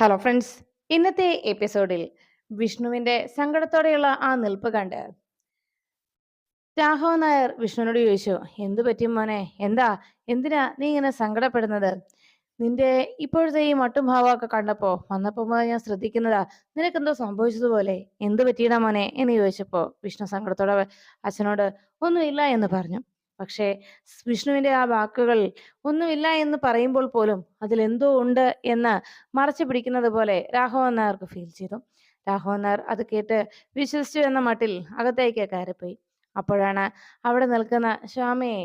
Hello friends ഇന്നത്തെ എപ്പിസോഡിൽ വിഷ്ണുവിന്റെ സങ്കടത്തോടെയുള്ള ആ നിൽപ്പ് കണ്ട്. രാഘവൻ നായർ വിഷ്ണുവിനോട് ചോദിച്ചു എന്തു പറ്റി മോനെ? എന്താ? എന്തിനാ നീ ഇങ്ങനെ സങ്കടപ്പെടുന്നത്? നിന്റെ ഇപ്പോഴത്തെ ഈ മട്ടും ഭാവമൊക്കെ കണ്ടപ്പോ വന്നപ്പോ മുതൽ ഞാൻ ശ്രദ്ധിക്കുന്നതാ നിനക്കെന്തോ സംഭവിച്ചതുപോലെ. എന്ത് പറ്റിയടാ മോനെ? എന്ന് ചോദിച്ചപ്പോ വിഷ്ണു സങ്കടത്തോടെ അച്ഛനോട് ഒന്നുമില്ല എന്ന് പറഞ്ഞു. പക്ഷേ വിഷ്ണുവിന്റെ ആ വാക്കുകൾ ഒന്നുമില്ല എന്ന് പറയുമ്പോൾ പോലും അതിൽ എന്തോ ഉണ്ട് എന്ന് മറച്ചു പിടിക്കുന്നത് പോലെ രാഘവൻ നായർക്ക് ഫീൽ ചെയ്തു. രാഘവൻ നായർ അത് കേട്ട് വിശ്വസിച്ചു എന്ന മട്ടിൽ അകത്തേക്ക് കയറിപ്പോയി. അപ്പോഴാണ് അവിടെ നിൽക്കുന്ന ശ്യാമയെ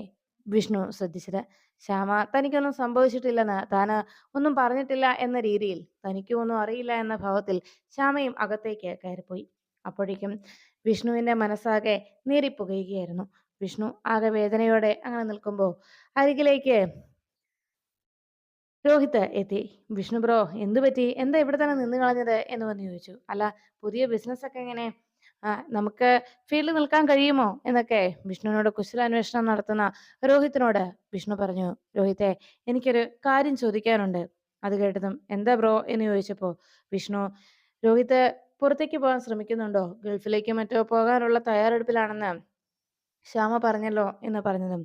വിഷ്ണു ശ്രദ്ധിച്ചത്. ശ്യാമ തനിക്കൊന്നും സംഭവിച്ചിട്ടില്ലെന്ന് താന് ഒന്നും പറഞ്ഞിട്ടില്ല എന്ന രീതിയിൽ തനിക്കും ഒന്നും അറിയില്ല എന്ന ഭാവത്തിൽ ശ്യാമയും അകത്തേക്ക് കയറിപ്പോയി. അപ്പോഴേക്കും വിഷ്ണുവിന്റെ മനസ്സാകെ നീറിപ്പുകയുകയായിരുന്നു വിഷ്ണു ആകെ വേദനയോടെ അങ്ങനെ നിൽക്കുമ്പോൾ അരികിലേക്ക് രോഹിത് എത്തി. വിഷ്ണു ബ്രോ എന്തു പറ്റി? എന്താ ഇവിടെ തന്നെ നിന്ന് കളഞ്ഞത്? എന്ന് വന്ന് ചോദിച്ചു. അല്ല പുതിയ ബിസിനസ് ഒക്കെ എങ്ങനെ? നമുക്ക് ഫീൽഡിൽ നിൽക്കാൻ കഴിയുമോ? എന്നൊക്കെ വിഷ്ണുവിനോട് കുശലാന്വേഷണം നടത്തുന്ന രോഹിത്തിനോട് വിഷ്ണു പറഞ്ഞു. രോഹിത്തെ എനിക്കൊരു കാര്യം ചോദിക്കാനുണ്ട്. അത് കേട്ടതും എന്താ ബ്രോ? എന്ന് ചോദിച്ചപ്പോ വിഷ്ണു രോഹിത്ത് പുറത്തേക്ക് പോകാൻ ശ്രമിക്കുന്നുണ്ടോ? ഗൾഫിലേക്ക് മറ്റോ പോകാനുള്ള തയ്യാറെടുപ്പിലാണെന്ന് ശ്യാമ പറഞ്ഞല്ലോ എന്ന് പറഞ്ഞതും.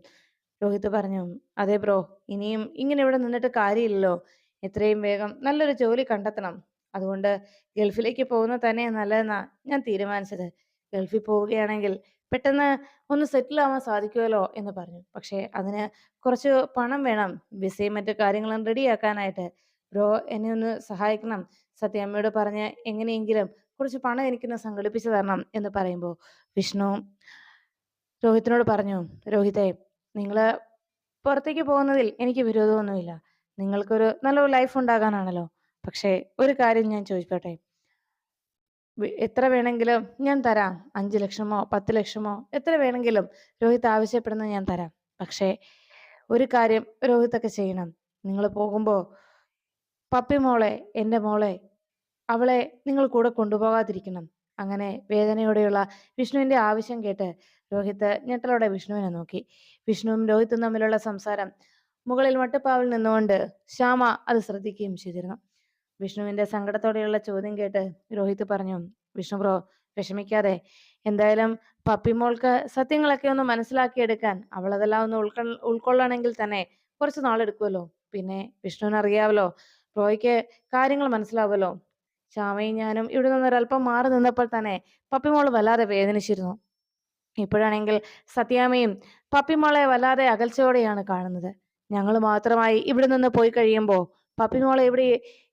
രോഹിത് പറഞ്ഞു അതെ ബ്രോ ഇനിയും ഇങ്ങനെ ഇവിടെ നിന്നിട്ട് കാര്യമില്ലല്ലോ. എത്രയും വേഗം നല്ലൊരു ജോലി കണ്ടെത്തണം. അതുകൊണ്ട് ഗൾഫിലേക്ക് പോകുന്നത് തന്നെ നല്ലതെന്നാ ഞാൻ തീരുമാനിച്ചത്. ഗൾഫിൽ പോവുകയാണെങ്കിൽ പെട്ടെന്ന് ഒന്ന് സെറ്റിൽ ആവാൻ സാധിക്കുമല്ലോ എന്ന് പറഞ്ഞു. പക്ഷേ അതിന് കുറച്ച് പണം വേണം. വിസയും മറ്റു കാര്യങ്ങളും റെഡിയാക്കാനായിട്ട് ബ്രോ എന്നെ ഒന്ന് സഹായിക്കണം. സത്യമ്മയോട് പറഞ്ഞ് എങ്ങനെയെങ്കിലും കുറച്ച് പണം എനിക്കൊന്ന് സംഘടിപ്പിച്ചു തരണം എന്ന് പറയുമ്പോൾ വിഷ്ണു രോഹിത്തിനോട് പറഞ്ഞു രോഹിത്തെ നിങ്ങൾ പുറത്തേക്ക് പോകുന്നതിൽ എനിക്ക് വിരോധമൊന്നുമില്ല. നിങ്ങൾക്കൊരു നല്ലൊരു ലൈഫ് ഉണ്ടാകാനാണല്ലോ. പക്ഷേ ഒരു കാര്യം ഞാൻ ചോദിച്ചോട്ടെ എത്ര വേണമെങ്കിലും ഞാൻ തരാം. അഞ്ച് ലക്ഷമോ പത്ത് ലക്ഷമോ എത്ര വേണമെങ്കിലും രോഹിത് ആവശ്യപ്പെടുന്നത് ഞാൻ തരാം. പക്ഷേ ഒരു കാര്യം രോഹിത്തൊക്കെ ചെയ്യണം. നിങ്ങൾ പോകുമ്പോൾ പപ്പി മോളെ എന്റെ മോളെ അവളെ നിങ്ങൾ കൂടെ കൊണ്ടുപോകാതിരിക്കണം. അങ്ങനെ വേദനയോടെയുള്ള വിഷ്ണുവിന്റെ ആവശ്യം കേട്ട് രോഹിത് ഞെട്ടലോടെ വിഷ്ണുവിനെ നോക്കി. വിഷ്ണുവും രോഹിത്തും തമ്മിലുള്ള സംസാരം മുകളിൽ മട്ടുപ്പാവിൽ നിന്നുകൊണ്ട് ശ്യാമ അത് ശ്രദ്ധിക്കുകയും ചെയ്തിരുന്നു. വിഷ്ണുവിന്റെ സങ്കടത്തോടെയുള്ള ചോദ്യം കേട്ട് രോഹിത് പറഞ്ഞു വിഷ്ണു ബ്രോ വിഷമിക്കാതെ. എന്തായാലും പപ്പിമോൾക്ക് സത്യങ്ങളൊക്കെ ഒന്ന് മനസ്സിലാക്കിയെടുക്കാൻ അവൾ അതെല്ലാം ഒന്ന് ഉൾക്കൊ ഉൾക്കൊള്ളണമെങ്കിൽ തന്നെ കുറച്ച് നാളെടുക്കുമല്ലോ പിന്നെ വിഷ്ണുവിന് അറിയാവല്ലോ കാര്യങ്ങൾ മനസ്സിലാവുമല്ലോ ശ്യാമയും ഞാനും ഇവിടെ നിന്ന് ഒരല്പം മാറി നിന്നപ്പോൾ തന്നെ പപ്പിമോൾ വല്ലാതെ വേദനിച്ചിരുന്നു. ഇപ്പോഴാണെങ്കിൽ സത്യാമയും പപ്പിമോളെ വല്ലാതെ അകൽച്ചയോടെയാണ് കാണുന്നത്. ഞങ്ങൾ മാത്രമായി ഇവിടെ നിന്ന് പോയി കഴിയുമ്പോൾ പപ്പിമോളെ ഇവിടെ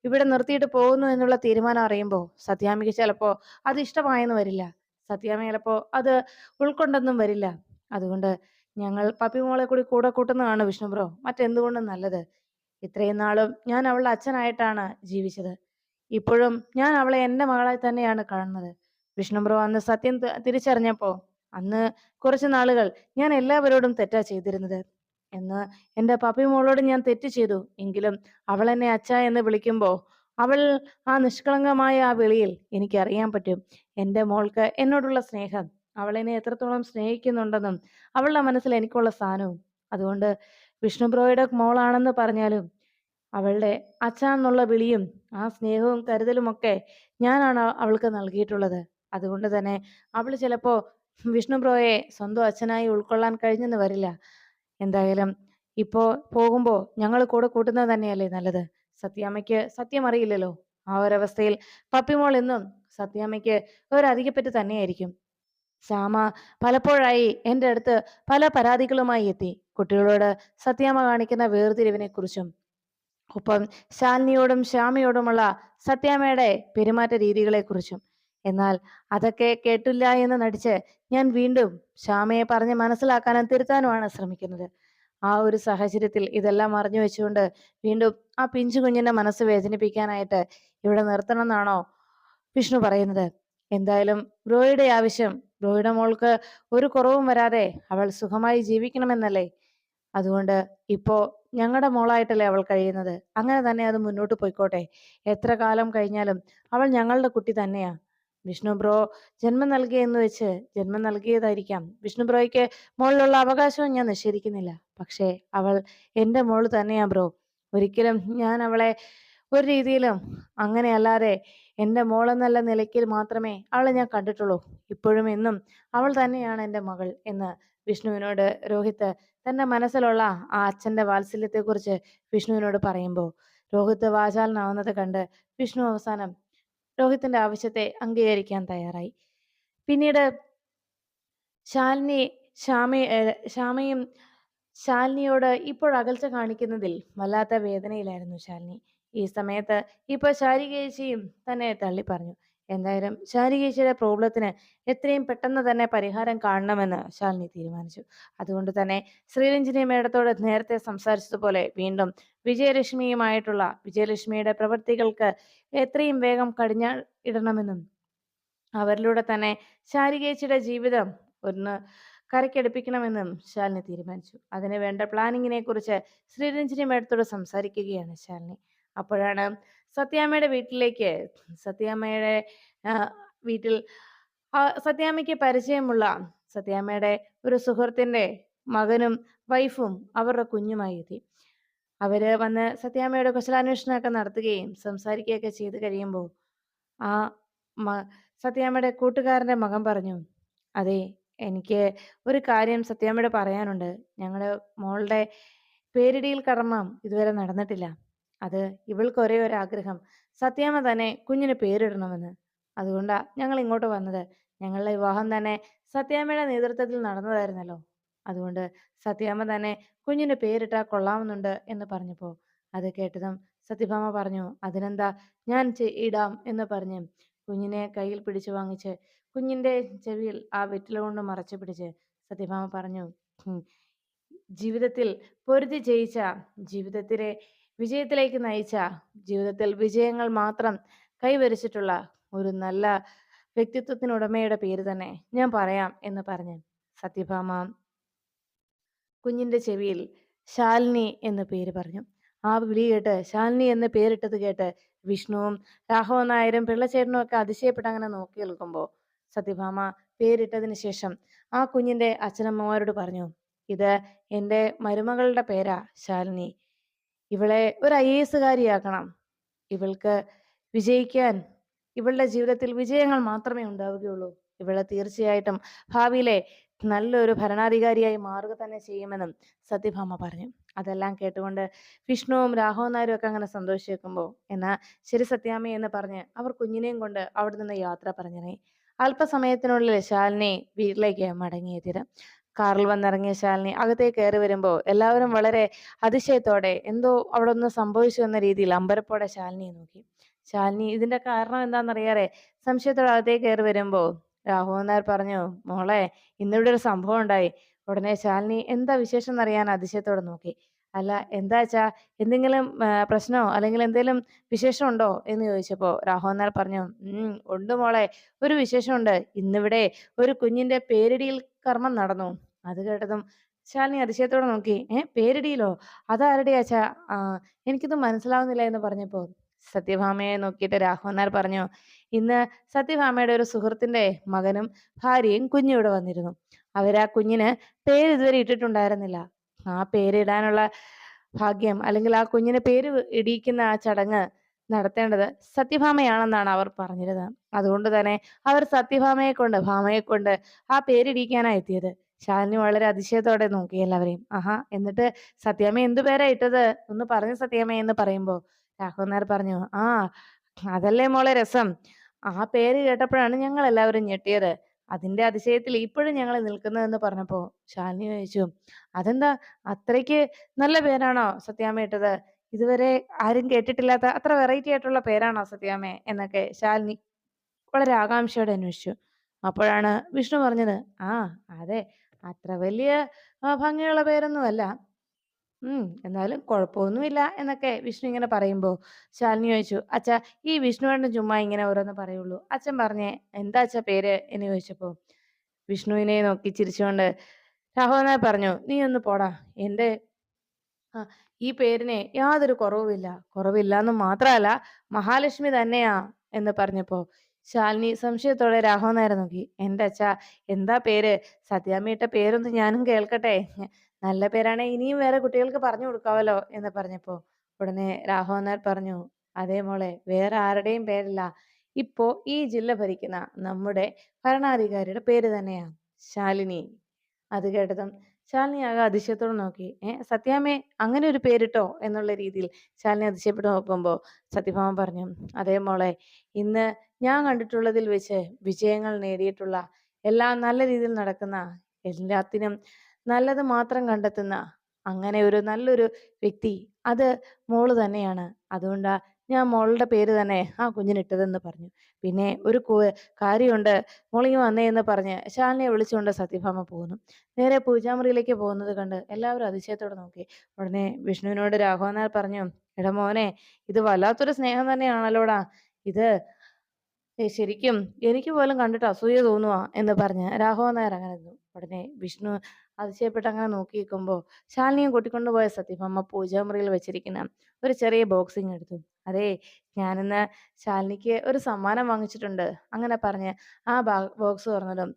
ഇവിടെ നിർത്തിയിട്ട് പോകുന്നു എന്നുള്ള തീരുമാനം അറിയുമ്പോൾ സത്യാമിക്ക് ചിലപ്പോൾ അത് ഇഷ്ടമായെന്ന് വരില്ല. സത്യാമ ചിലപ്പോൾ അത് ഉൾക്കൊണ്ടെന്നും വരില്ല. അതുകൊണ്ട് ഞങ്ങൾ പപ്പിമോളെ കൂടി കൂടെ കൂട്ടുന്നതാണ് വിഷ്ണു ബ്രോ. മറ്റെന്തുകൊണ്ടും നല്ലത്. ഇത്രയും നാളും ഞാൻ അവളുടെ അച്ഛനായിട്ടാണ് ജീവിച്ചത്. ഇപ്പോഴും ഞാൻ അവളെ എന്റെ മകളായി തന്നെയാണ് കാണുന്നത്. വിഷ്ണു ബ്രോ അന്ന് സത്യം തിരിച്ചറിഞ്ഞപ്പോ അന്ന് കുറച്ച് നാളുകൾ ഞാൻ എല്ലാവരോടും തെറ്റാ ചെയ്തിരുന്നത്. എന്ന് എന്റെ പപ്പി മോളോട് ഞാൻ തെറ്റ് ചെയ്തു. എങ്കിലും അവൾ എന്നെ അച്ഛ എന്ന് വിളിക്കുമ്പോൾ അവൾ ആ നിഷ്കളങ്കമായ ആ വിളിയിൽ എനിക്ക് അറിയാൻ പറ്റും. എന്റെ മോൾക്ക് എന്നോടുള്ള സ്നേഹം അവൾ എന്നെ എത്രത്തോളം സ്നേഹിക്കുന്നുണ്ടെന്നും അവളുടെ മനസ്സിൽ എനിക്കുള്ള സ്ഥാനവും അതുകൊണ്ട് വിഷ്ണു ബ്രോയുടെ മോളാണെന്ന് പറഞ്ഞാലും അവളുടെ അച്ഛനെന്നുള്ള വിളിയും ആ സ്നേഹവും കരുതലും ഒക്കെ ഞാനാണ് അവൾക്ക് നൽകിയിട്ടുള്ളത്. അതുകൊണ്ട് തന്നെ അവൾ ചിലപ്പോ വിഷ്ണു ബ്രോയെ സ്വന്തം അച്ഛനായി ഉൾക്കൊള്ളാൻ കഴിഞ്ഞെന്ന് വരില്ല. എന്തായാലും ഇപ്പോ പോകുമ്പോ ഞങ്ങൾ കൂടെ കൂട്ടുന്നത് തന്നെയല്ലേ നല്ലത്? സത്യാമ്മയ്ക്ക് സത്യം അറിയില്ലല്ലോ ആ ഒരവസ്ഥയിൽ പപ്പിമോൾ എന്നും സത്യാമ്മയ്ക്ക് ഒരധികപ്പറ്റ് തന്നെയായിരിക്കും. ശ്യാമ പലപ്പോഴായി എന്റെ അടുത്ത് പല പരാതികളുമായി എത്തി. കുട്ടികളോട് സത്യാമ്മ കാണിക്കുന്ന വേർതിരിവിനെ കുറിച്ചും ഒപ്പം ശാലിനിയോടും ശ്യാമയോടുമുള്ള സത്യാമ്മയുടെ പെരുമാറ്റ രീതികളെ കുറിച്ചും എന്നാൽ അതൊക്കെ കേട്ടില്ല എന്ന് നടിച്ച് ഞാൻ വീണ്ടും ശ്യാമയെ പറഞ്ഞ് മനസ്സിലാക്കാനും തിരുത്താനുമാണ് ശ്രമിക്കുന്നത്. ആ ഒരു സാഹചര്യത്തിൽ ഇതെല്ലാം അറിഞ്ഞു വെച്ചുകൊണ്ട് വീണ്ടും ആ പിഞ്ചു കുഞ്ഞിന്റെ മനസ്സ് വേദനിപ്പിക്കാനായിട്ട് ഇവിടെ നിർത്തണം എന്നാണോ വിഷ്ണു പറയുന്നത്? എന്തായാലും ബ്രോയുടെ ആവശ്യം ബ്രോയുടെ മോൾക്ക് ഒരു കുറവും വരാതെ അവൾ സുഖമായി ജീവിക്കണമെന്നല്ലേ അതുകൊണ്ട് ഇപ്പോ ഞങ്ങളുടെ മോളായിട്ടല്ലേ അവൾ കഴിയുന്നത്? അങ്ങനെ തന്നെ അത് മുന്നോട്ട് പോയിക്കോട്ടെ. എത്ര കാലം കഴിഞ്ഞാലും അവൾ ഞങ്ങളുടെ കുട്ടി തന്നെയാ. വിഷ്ണു ബ്രോ ജന്മം നൽകിയെന്ന് വെച്ച് ജന്മം നൽകിയതായിരിക്കാം. വിഷ്ണു ബ്രോയ്ക്ക് മോളിലുള്ള അവകാശവും ഞാൻ നിഷേധിക്കുന്നില്ല. പക്ഷേ അവൾ എന്റെ മോൾ തന്നെയാ ബ്രോ. ഒരിക്കലും ഞാൻ അവളെ ഒരു രീതിയിലും അങ്ങനെ അല്ലാതെ എന്റെ മോളെന്നല്ല നിലയ്ക്ക് മാത്രമേ അവളെ ഞാൻ കണ്ടിട്ടുള്ളൂ. ഇപ്പോഴും എന്നും അവൾ തന്നെയാണ് എന്റെ മകൾ എന്ന് വിഷ്ണുവിനോട് രോഹിത്ത് തന്റെ മനസ്സിലുള്ള ആ അച്ഛന്റെ വാത്സല്യത്തെക്കുറിച്ച് വിഷ്ണുവിനോട് പറയുമ്പോൾ രോഹിത്ത് വാചാലനാവുന്നത് കണ്ട് വിഷ്ണു അവസാനം രോഹിത്തിന്റെ ആവശ്യത്തെ അംഗീകരിക്കാൻ തയ്യാറായി. പിന്നീട് ശാലിനി ശ്യാമ ശ്യാമയും ശാലിനിയോട് ഇപ്പോൾ അകൽച്ച കാണിക്കുന്നതിൽ വല്ലാത്ത വേദനയിലായിരുന്നു ശാലിനി. ഈ സമയത്ത് ഇപ്പോൾ ശാരികേശിയും തന്നെ തള്ളി പറഞ്ഞു എന്തായാലും ശാരികേശിയുടെ പ്രോബ്ലത്തിന് എത്രയും പെട്ടെന്ന് തന്നെ പരിഹാരം കാണണമെന്ന് ശാലിനി തീരുമാനിച്ചു. അതുകൊണ്ട് തന്നെ ശ്രീരഞ്ജിനി മേടത്തോട് നേരത്തെ സംസാരിച്ചതുപോലെ വീണ്ടും വിജയലക്ഷ്മിയുമായിട്ടുള്ള വിജയലക്ഷ്മിയുടെ പ്രവൃത്തികൾക്ക് എത്രയും വേഗം കടിഞ്ഞ ഇടണമെന്നും അവരിലൂടെ തന്നെ ശാരികേച്ചിയുടെ ജീവിതം ഒന്ന് കരക്കെടുപ്പിക്കണമെന്നും ശാലിനി തീരുമാനിച്ചു. അതിന് വേണ്ട പ്ലാനിങ്ങിനെ കുറിച്ച് ശ്രീരഞ്ജിനി മേഡത്തോട് സംസാരിക്കുകയാണ് ശാലിനി. അപ്പോഴാണ് സത്യാമ്മയുടെ വീട്ടിലേക്ക് സത്യാമ്മയുടെ വീട്ടിൽ സത്യാമ്മയ്ക്ക് പരിചയമുള്ള സത്യാമ്മയുടെ ഒരു സുഹൃത്തിന്റെ മകനും വൈഫും അവരുടെ കുഞ്ഞുമായി എത്തി. അവർ വന്ന് സത്യാമ്മയുടെ കുശലാന്വേഷണമൊക്കെ നടത്തുകയും സംസാരിക്കുകയൊക്കെ ചെയ്ത് കഴിയുമ്പോൾ ആ സത്യാമ്മയുടെ കൂട്ടുകാരന്റെ മകൻ പറഞ്ഞു അതെ എനിക്ക് ഒരു കാര്യം സത്യാമ്മയോട് പറയാനുണ്ട്. ഞങ്ങളുടെ മോളുടെ പേരിടിയിൽ കർമ്മം ഇതുവരെ നടന്നിട്ടില്ല. അത് ഇവൾക്ക് ഒരേ ഒരു ആഗ്രഹം. സത്യാമ്മ തന്നെ കുഞ്ഞിന് പേരിടണമെന്ന്. അതുകൊണ്ടാ ഞങ്ങൾ ഇങ്ങോട്ട് വന്നത്. ഞങ്ങളുടെ വിവാഹം തന്നെ സത്യാമ്മയുടെ നേതൃത്വത്തിൽ നടന്നതായിരുന്നല്ലോ. അതുകൊണ്ട് സത്യാമ്മ തന്നെ കുഞ്ഞിന് പേരിട്ടാ കൊള്ളാമെന്നുണ്ട് എന്ന് പറഞ്ഞപ്പോ അത് കേട്ടതും സത്യഭാമ പറഞ്ഞു അതിനെന്താ ഞാൻ ഇടാം എന്ന് പറഞ്ഞ് കുഞ്ഞിനെ കയ്യിൽ പിടിച്ചു വാങ്ങിച്ച് കുഞ്ഞിന്റെ ചെവിയിൽ ആ വെറ്റില കൊണ്ട് മറച്ചു പിടിച്ച് സത്യഭാമ പറഞ്ഞു ജീവിതത്തിൽ പൊരുതി ജയിച്ച ജീവിതത്തിലെ വിജയത്തിലേക്ക് നയിച്ച ജീവിതത്തിൽ വിജയങ്ങൾ മാത്രം കൈവരിച്ചിട്ടുള്ള ഒരു നല്ല വ്യക്തിത്വത്തിനുടമയുടെ പേര് തന്നെ ഞാൻ പറയാം എന്ന് പറഞ്ഞു സത്യഭാമ കുഞ്ഞിന്റെ ചെവിയിൽ ശാലിനി എന്ന പേര് പറഞ്ഞു. ആ വിളി കേട്ട് ശാലിനി എന്ന പേരിട്ടത് കേട്ട് വിഷ്ണുവും രാഘവൻ നായരും പിള്ളച്ചേട്ടനും ഒക്കെ അതിശയപ്പെട്ട് അങ്ങനെ നോക്കി നിൽക്കുമ്പോൾ സത്യഭാമ പേരിട്ടതിന് ശേഷം ആ കുഞ്ഞിന്റെ അച്ഛനമ്മമാരോട് പറഞ്ഞു ഇത് എന്റെ മരുമകളുടെ പേരാ ശാലിനി. ഇവളെ ഒരു ഐ എ എസുകാരിയാക്കണം ഇവൾക്ക് വിജയിക്കാൻ ഇവളുടെ ജീവിതത്തിൽ വിജയങ്ങൾ മാത്രമേ ഉണ്ടാവുകയുള്ളൂ. ഇവളെ തീർച്ചയായിട്ടും ഭാവിയിലെ നല്ലൊരു ഭരണാധികാരിയായി മാറുക തന്നെ ചെയ്യുമെന്നും സത്യഭാമ പറഞ്ഞു. അതെല്ലാം കേട്ടുകൊണ്ട് വിഷ്ണുവും രാഘവൻ നായരും ഒക്കെ അങ്ങനെ സന്തോഷിക്കുമ്പോൾ എന്നാ ശരി സത്യാമ്മ എന്ന് പറഞ്ഞ് അവർ കുഞ്ഞിനെയും കൊണ്ട് അവിടെ നിന്ന് യാത്ര പറഞ്ഞിറങ്ങി. അല്പസമയത്തിനുള്ളിൽ ശാലിനി വീട്ടിലേക്ക് മടങ്ങിയെത്തിയത്. കാറിൽ വന്നിറങ്ങിയ ശാലിനി അകത്തേക്ക് കയറി വരുമ്പോൾ എല്ലാവരും വളരെ അതിശയത്തോടെ എന്തോ അവിടെ ഒന്ന് സംഭവിച്ചു എന്ന രീതിയിൽ അമ്പരപ്പോടെ ശാലിനിയെ നോക്കി. ശാലിനി ഇതിന്റെ കാരണം എന്താണെന്നറിയാറെ സംശയത്തോടെ അകത്തേക്ക് കയറി വരുമ്പോൾ രാഘവൻ നായർ പറഞ്ഞു മോളെ ഇന്നിവിടെ ഒരു സംഭവം ഉണ്ടായി. ഉടനെ ശാലിനി എന്താ വിശേഷം എന്നറിയാൻ അതിശയത്തോടെ നോക്കി. അല്ല എന്താ വെച്ചാ എന്തെങ്കിലും പ്രശ്നമോ അല്ലെങ്കിൽ എന്തെങ്കിലും വിശേഷം ഉണ്ടോ എന്ന് ചോദിച്ചപ്പോ രാഘവൻ നായർ പറഞ്ഞു ഉം ഉണ്ട് മോളെ ഒരു വിശേഷമുണ്ട്. ഇന്നിവിടെ ഒരു കുഞ്ഞിന്റെ പേരിടിയിൽ കർമ്മം നടന്നു. അത് കേട്ടതും ശാലിനി അതിശയത്തോടെ നോക്കി ഏ പേരിടിയിലോ അതാരുടെയാച്ചാ ആ എനിക്കിത് മനസ്സിലാവുന്നില്ല എന്ന് പറഞ്ഞപ്പോ സത്യഭാമയെ നോക്കിയിട്ട് രാഘവൻ നായർ പറഞ്ഞു ഇന്ന് സത്യഭാമയുടെ ഒരു സുഹൃത്തിന്റെ മകനും ഭാര്യയും കുഞ്ഞും ഇവിടെ വന്നിരുന്നു. അവരാ കുഞ്ഞിന് പേര് ഇതുവരെ ഇട്ടിട്ടുണ്ടായിരുന്നില്ല. ആ പേരിടാനുള്ള ഭാഗ്യം അല്ലെങ്കിൽ ആ കുഞ്ഞിന് പേര് ഇടിയിക്കുന്ന ആ ചടങ്ങ് നടത്തേണ്ടത് സത്യഭാമയാണെന്നാണ് അവർ പറഞ്ഞിരുന്നത്. അതുകൊണ്ട് തന്നെ അവർ സത്യഭാമയെ കൊണ്ട് ഭാമയെ കൊണ്ട് ആ പേരിടിക്കാനായി എത്തിയത്. ശാലിനി വളരെ അതിശയത്തോടെ നോക്കി എല്ലാവരെയും. ആഹാ എന്നിട്ട് സത്യാമ്മ എന്തു പേരാ ഇട്ടത്? ഒന്ന് പറഞ്ഞു സത്യാമ്മ എന്ന് പറയുമ്പോ. രാഘവൻ നായർ പറഞ്ഞു ആ അതല്ലേ മോളെ രസം. ആ പേര് കേട്ടപ്പോഴാണ് ഞങ്ങൾ എല്ലാവരും ഞെട്ടിയത്. അതിന്റെ അതിശയത്തിൽ ഇപ്പോഴും ഞങ്ങൾ നിൽക്കുന്നതെന്ന് പറഞ്ഞപ്പോ ശാലിനി ചോദിച്ചു അതെന്താ? അത്രയ്ക്ക് നല്ല പേരാണോ സത്യാമ്മ ഇട്ടത്? ഇതുവരെ ആരും കേട്ടിട്ടില്ലാത്ത അത്ര വെറൈറ്റി ആയിട്ടുള്ള പേരാണോ സത്യാമ്മ? എന്നൊക്കെ ശാലിനി വളരെ ആകാംക്ഷയോടെ അന്വേഷിച്ചു. അപ്പോഴാണ് വിഷ്ണു പറഞ്ഞത് ആ അതെ. അത്ര വലിയ ഭംഗിയുള്ള പേരൊന്നുമല്ല. ഉം എന്നാലും കുഴപ്പമൊന്നുമില്ല എന്നൊക്കെ വിഷ്ണു ഇങ്ങനെ പറയുമ്പോൾ ശാലിനി ചോദിച്ചു അച്ഛ ഈ വിഷ്ണുവേട്ടൻ ചുമ്മാ ഇങ്ങനെ ഓരോന്ന് പറയുള്ളൂ. അച്ഛൻ പറഞ്ഞേ എന്താ അച്ഛ പേര്? എന്ന് ചോദിച്ചപ്പോൾ വിഷ്ണുവിനെ നോക്കി ചിരിച്ചുകൊണ്ട് രാഘവനായ പറഞ്ഞു നീ ഒന്ന് പോടാ. എന്റെ ഈ പേരിനെ യാതൊരു കുറവുമില്ല. കുറവില്ല എന്ന് മാത്രമല്ല മഹാലക്ഷ്മി തന്നെയാ എന്ന് പറഞ്ഞപ്പോ ശാലിനി സംശയത്തോടെ രാഘവൻ നോക്കി. എന്റെ അച്ഛ എന്താ പേര്? സത്യാമ്മയിട്ട പേരൊന്ന് ഞാനും കേൾക്കട്ടെ? നല്ല പേരാണെ ഇനിയും വേറെ കുട്ടികൾക്ക് പറഞ്ഞു കൊടുക്കാവല്ലോ? എന്ന് പറഞ്ഞപ്പോ ഉടനെ രാഘവൻ പറഞ്ഞു അതേ മോളെ വേറെ ആരുടെയും പേരല്ല. ഇപ്പോ ഈ ജില്ല ഭരിക്കുന്ന നമ്മുടെ ഭരണാധികാരിയുടെ പേര് തന്നെയാ ശാലിനി. അത് കേട്ടതും ശാലിനി ആകെ അതിശയത്തോട് നോക്കി. ഏ സത്യാമേ അങ്ങനെ ഒരു പേരിട്ടോ? എന്നുള്ള രീതിയിൽ ശാലിനി അതിശയപ്പെട്ട് നോക്കുമ്പോൾ സത്യഭാമ പറഞ്ഞു അതേ മോളെ ഇന്ന് ഞാൻ കണ്ടിട്ടുള്ളതിൽ വെച്ച് വിജയങ്ങൾ നേടിയിട്ടുള്ള എല്ലാം നല്ല രീതിയിൽ നടക്കുന്ന എല്ലാത്തിനും നല്ലത് മാത്രം കണ്ടെത്തുന്ന അങ്ങനെ ഒരു നല്ലൊരു വ്യക്തി അത് മോൾ തന്നെയാണ്. അതുകൊണ്ടാ ഞാൻ മോളുടെ പേര് തന്നെ ആ കുഞ്ഞിനിട്ടതെന്ന് പറഞ്ഞു. പിന്നെ ഒരു കാര്യമുണ്ട്. മോളിങ് വന്നേ എന്ന് പറഞ്ഞ് ശാലിനെ വിളിച്ചുകൊണ്ട് സത്യഭാമ പോകുന്നു. നേരെ പൂജാമുറിയിലേക്ക് പോകുന്നത് കണ്ട് എല്ലാവരും അതിശയത്തോടെ നോക്കി. ഉടനെ വിഷ്ണുവിനോട് രാഘവനാൽ പറഞ്ഞു എടാ മോനെ ഇത് വല്ലാത്തൊരു സ്നേഹം തന്നെയാണല്ലോടാ. ഇത് ഏ, ശരിക്കും എനിക്ക് പോലും കണ്ടിട്ട് അസൂയ തോന്നുവാ എന്ന് പറഞ്ഞ് രാഘവൻ നായർ അങ്ങനെ നിന്നു. ഉടനെ വിഷ്ണു അതിശയപ്പെട്ട് അങ്ങനെ നോക്കി നിൽക്കുമ്പോൾ ശാലിനിയും കൂട്ടിക്കൊണ്ടുപോയ സത്യഭാമ പൂജാമുറിയിൽ വെച്ചിരിക്കുന്ന ഒരു ചെറിയ ബോക്സിങ് എടുത്തു. അതേ ഞാനിന്ന് ശാലിനിക്ക് ഒരു സമ്മാനം വാങ്ങിച്ചിട്ടുണ്ട്. അങ്ങനെ പറഞ്ഞ് ആ ബോക്സ് തുറന്നതും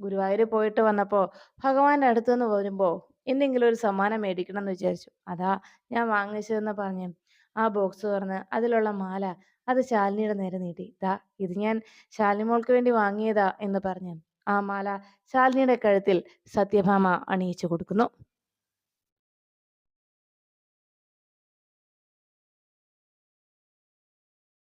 ഗുരുവായൂർ പോയിട്ട് വന്നപ്പോൾ ഭഗവാന്റെ അടുത്ത് നിന്ന് വരുമ്പോൾ എന്തെങ്കിലും ഒരു സമ്മാനം മേടിക്കണം എന്ന് വിചാരിച്ചു. അതാ ഞാൻ വാങ്ങിച്ചതെന്ന് പറഞ്ഞ്. ആ ബോക്സ് തുറന്ന് അതിലുള്ള മാല അത് ശാലിനിയുടെ നേരെ നീട്ടി. ദാ ഇത് ഞാൻ ശാലിനി മോൾക്ക് വേണ്ടി വാങ്ങിയതാ എന്ന് പറഞ്ഞു. ആ മാല ശാലിനിയുടെ കഴുത്തിൽ സത്യഭാമ അണിയിച്ചു കൊടുക്കുന്നു.